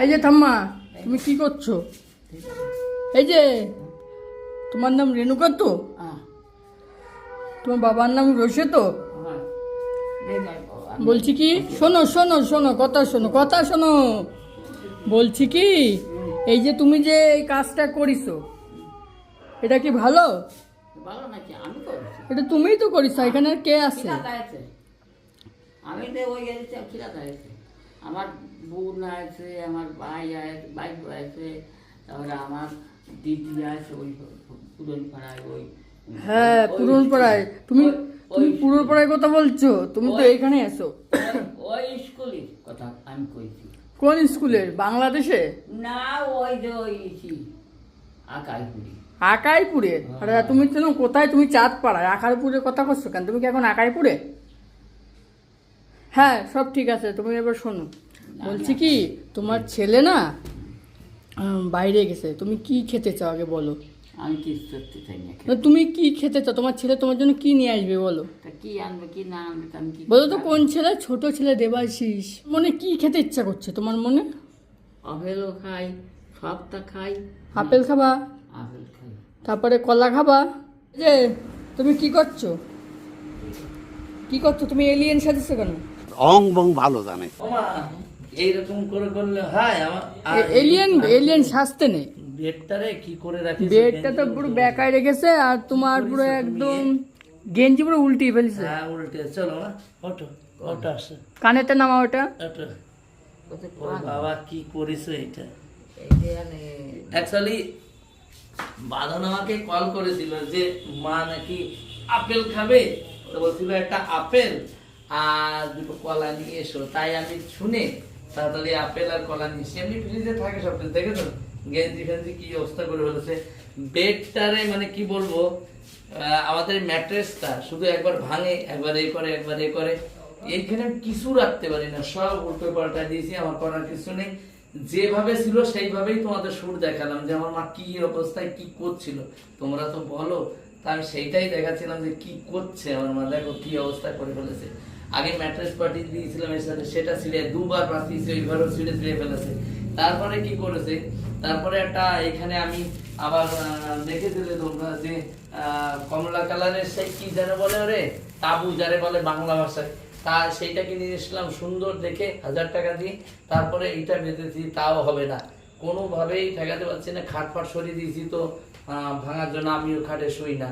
এই যে ঠাম্মা তুমি কি করছ? এই যে তোমার নাম রেণুকা তো? হ্যাঁ। তোমার বাবার নাম রসে তো? বলছি কি? শোনো শোনো শোনো কথা শোনো কথা শোনো। বলছি কি এই যে তুমি যে এই কাজটা করিছো এটা কি ভালো? এটা তুমিই তো করিছো এখানে আর কে আছে? আমি আমার বোন আছে আমার ভাই আছে ভাই আছে তারপরে আমার দিদি আছে ওই পুরন পাড়ায় ওই হ্যাঁ পুরন পাড়ায় তুমি তুমি পুরন পাড়ায় কথা বলছো তুমি তো এখানে এসো। ওই স্কুলের কথা আমি কইছি। কোন স্কুলের? বাংলাদেশে? না ওই যে ওই আকাইপুরি। আকাইপুরে? আরে তুমি তো কোথায়? তুমি চাঁদ পাড়ায় আকাইপুরের কথা করছ কেন? তুমি কি এখন আকাইপুরে? হ্যাঁ সব ঠিক আছে তুমি এবার শোনো। বলছি কি তোমার ছেলে না বাইরে গেছে তুমি কি খেতে চাও আগে বলো। আমি কিছু করতে চাই না তুমি কি খেতে চাও? তোমার ছেলে তোমার জন্য কি নিয়ে আসবে বলো। তা কি আনবে কি না আনবে তা আমি কি বলো তো কোন ছেলে? ছোট ছেলে দেবাশিস। মনে কি খেতে ইচ্ছা করছে তোমার মনে? আপেলও খাই সবটা খাই। আপেল খাবা? আপেল খাই। তারপরে কলা খাবা? যে তুমি কি করছ? কি করছ? তুমি এলিয়েন সাজেছো কেন? অং বং ভালো জানে। এইরকম করে করলে হয় আমার আর এলিয়েন এলিয়েন সাজতে নেই। বেডটারে কি করে রাখিস বেডটা তো পুরো বেকায় রেখেছে আর তোমার পুরো একদম গেঞ্জি পুরো উল্টিয়ে ফেলছে। হ্যাঁ উল্টে চলো ওটা আসে। কানেতে নামা ওটা বাবা কি করিস এটা? এই অ্যাকচুয়ালি বাঁধন আমাকে কল করেছিল যে মা নাকি আপেল খাবে? তো বলছিল একটা আপেল? আর দুটো কলা নিয়ে এসো। তাই আমি শুনে তাড়াতাড়ি আপেল আর কলা নিয়ে এসে এমনি ফ্রিজে থাকে সব কিছু, দেখেছ? গেঞ্জি ফেঞ্জি কি অবস্থা করে ফেলেছে। বেডটারে মানে কি বলব আমাদের ম্যাট্রেসটা শুধু একবার ভাঙে, একবার এ করে, একবার এ করে। এইখানে কিছু রাখতে পারি না। সব উল্টো পাল্টা দিয়েছি, আমার করার কিছু নেই। যেভাবে ছিল, সেইভাবেই তোমাদের সুর দেখালাম যে আমার মা কি অবস্থায় কি করছিল। তোমরা তো বলো আমি সেইটাই দেখাচ্ছিলাম যে কি করছে আমার মা দেখো কি অবস্থা করে ফেলেছে। আগে ম্যাট্রেস পার্টি দিয়েছিলাম এর সাথে সেটা ছিঁড়ে দুবার পাঠিয়েছে ওই ঘরও ছিঁড়ে ছিঁড়ে ফেলেছে। তারপরে কি করেছে? তারপরে একটা এখানে আমি আবার আহ, দেখেছিলে তোমরা যে কমলা কালারের সেই কি যেন বলে ওরে? তাবু যারে বলে বাংলা ভাষায়। তা সেইটাকে নিয়ে এসলাম সুন্দর দেখে হাজার টাকা দিয়ে। তারপরে এইটা বেঁধেছি তাও হবে না। কোনোভাবেই ঠেকাতে পারছি না, খাট ফাট সরিয়ে দিয়েছি তো ভাঙার জন্য আমিও খাটে শুই না।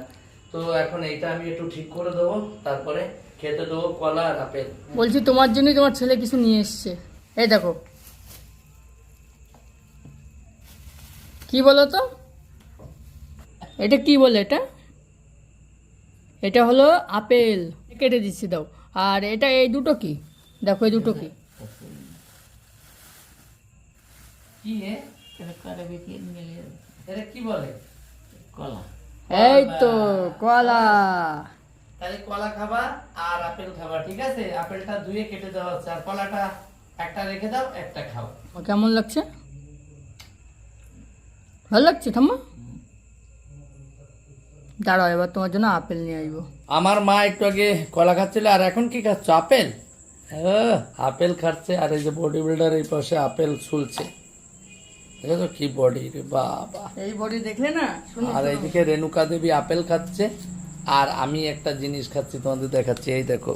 তো এখন এইটা আমি একটু ঠিক করে দেবো, তারপরে খেতে দেবো কলা আর আপেল। বলছি, তোমার জন্যই তোমার ছেলে কিছু নিয়ে এসছে। এই দেখো। কি বলো তো? এটা কি বলে এটা? এটা হলো আপেল। কেটে দিচ্ছি, দাও। আর এটা, এই দুটো কি? দেখো, এই দুটো কি? কি এ? করে বেশি মিলে এটা কি বলে? কলা। এই তো কলা। তাহলে কলা খাবা আর আপেল খাবা ঠিক আছে? আপেলটা ধুয়ে কেটে দেওয়া হচ্ছে। আর কলাটা একটা রেখে দাও একটা খাও। কেমন লাগছে? ভালো লাগছে ঠাম্মা? দাঁড়াও এবার তোমার জন্য আপেল নিয়ে আসব আমার মা একটু আগে কলা খাচ্ছিল আর এখন কি খাচ্ছ? আপেল? আহ, আপেল খাচ্ছে আর এই যে বডি বিল্ডার এই পাশে আপেল ছুলছে। দেখেছ কি বডি রে বাবা। এই বডি দেখলে না আর এইদিকে রেণুকা দেবী আপেল খাচ্ছে আর আমি একটা জিনিস খাচ্ছি তোমাদের দেখাচ্ছি। এই দেখো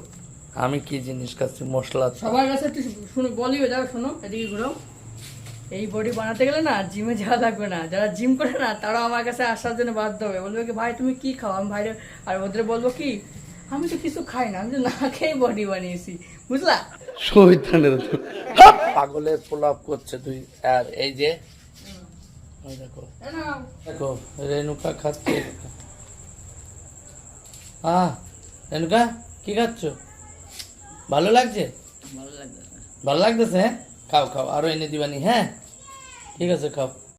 আমি কি জিনিস খাচ্ছি মশলা সবার কাছে একটু শুনো বলিও যাও শোনো এদিকে ঘুরো এই বডি বানাতে গেলে না জিমে যাওয়া লাগবে না। যারা জিম করে না তারা আমার কাছে আসার জন্য বাধ্য হবে। বলবে কি ভাই তুমি কি খাও? আমি ভাইরে আর ওদের বলব কি আমি তো কিছু খাই না আমি তো না খেয়ে বডি বানিয়েছি বুঝলা? শহীদানের পাগলের পোলাপ করছে তুই আর এই যে দেখো দেখো রেণুকা খাচ্ছে। হ্যাঁ রেণুকা কি খাচ্ছ? ভালো লাগছে? ভালো লাগবে ভালো লাগতেছে হ্যাঁ? খাও খাও আরও এনে দিবানি হ্যাঁ? ঠিক আছে খাও।